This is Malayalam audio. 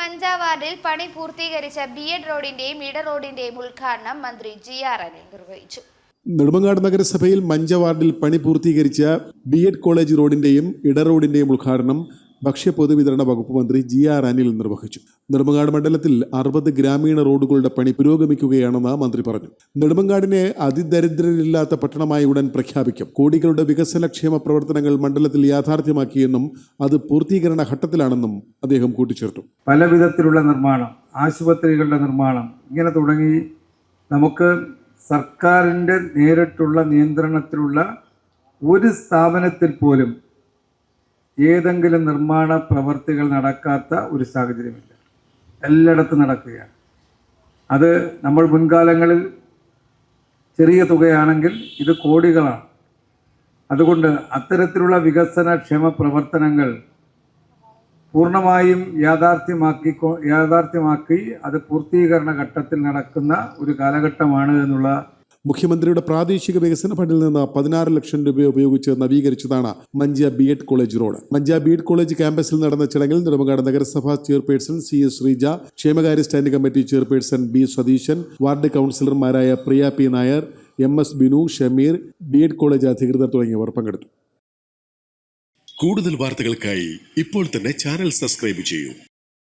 മഞ്ച വാർഡിൽ പണി പൂർത്തീകരിച്ച ബി എഡ് റോഡിന്റെയും ഇട റോഡിന്റെയും ഉദ്ഘാടനം മന്ത്രി ജി ആർ അനിൽ നിർവഹിച്ചു. നെടുമങ്ങാട് നഗരസഭയിൽ മഞ്ച വാർഡിൽ പണി പൂർത്തീകരിച്ച ബി എഡ് കോളേജ് റോഡിന്റെയും ഇട റോഡിന്റെയും ഉദ്ഘാടനം ഭക്ഷ്യ പൊതുവിതരണ വകുപ്പ് മന്ത്രി ജി ആർ അനിൽ നിർവഹിച്ചു. നെടുമങ്ങാട് മണ്ഡലത്തിൽ അറുപത് ഗ്രാമീണ റോഡുകളുടെ പണി പുരോഗമിക്കുകയാണെന്ന് മന്ത്രി പറഞ്ഞു. നെടുമങ്ങാടിനെ അതിദരിദ്രരില്ലാത്ത പട്ടണമായി ഉടൻ പ്രഖ്യാപിക്കും. കോടികളുടെ വികസനക്ഷേമ പ്രവർത്തനങ്ങൾ മണ്ഡലത്തിൽ യാഥാർത്ഥ്യമാക്കിയെന്നും അത് പൂർത്തീകരണ ഘട്ടത്തിലാണെന്നും അദ്ദേഹം കൂട്ടിച്ചേർത്തു. പല വിധത്തിലുള്ള നിർമ്മാണം ആശുപത്രികളുടെ നിർമ്മാണം ഇങ്ങനെ തുടങ്ങി നമുക്ക് സർക്കാരിന്റെ നേരിട്ടുള്ള നിയന്ത്രണത്തിലുള്ള ഒരു സ്ഥാപനത്തിൽ പോലും ഏതെങ്കിലും നിർമ്മാണ പ്രവർത്തികൾ നടക്കാത്ത ഒരു സാഹചര്യമില്ല. എല്ലായിടത്തും നടക്കുകയാണ്. അത് നമ്മൾ മുൻകാലങ്ങളിൽ ചെറിയ തുകയാണെങ്കിൽ ഇത് കോടികളാണ്. അതുകൊണ്ട് അത്തരത്തിലുള്ള വികസനക്ഷേമ പ്രവർത്തനങ്ങൾ പൂർണമായും യാഥാർത്ഥ്യമാക്കി യാഥാർത്ഥ്യമാക്കി അത് പൂർത്തീകരണ ഘട്ടത്തിൽ നടക്കുന്ന ഒരു കാലഘട്ടമാണ് എന്നുള്ള മുഖ്യമന്ത്രിയുടെ പ്രാദേശിക വികസന ഫണ്ടിൽ നിന്ന് പതിനാറ് ലക്ഷം രൂപ ഉപയോഗിച്ച് നവീകരിച്ചതാണ് Mancha B Ed college road. Mancha B Ed college ക്യാമ്പസിൽ നടന്ന ചടങ്ങിൽ നെടുമങ്ങാട് നഗരസഭാ ചെയർപേഴ്സൺ സി എസ് ശ്രീജ ക്ഷേമകാര്യ standing committee chairperson B Satheesan ward കൗൺസിലർമാരായ Priya P Nair M S Binu Shameer B Ed college അധികൃതർ തുടങ്ങിയവർ പങ്കെടുത്തു. കൂടുതൽ വാർത്തകൾക്കായി ഇപ്പോൾ തന്നെ ചാനൽ സബ്സ്ക്രൈബ് ചെയ്യൂ.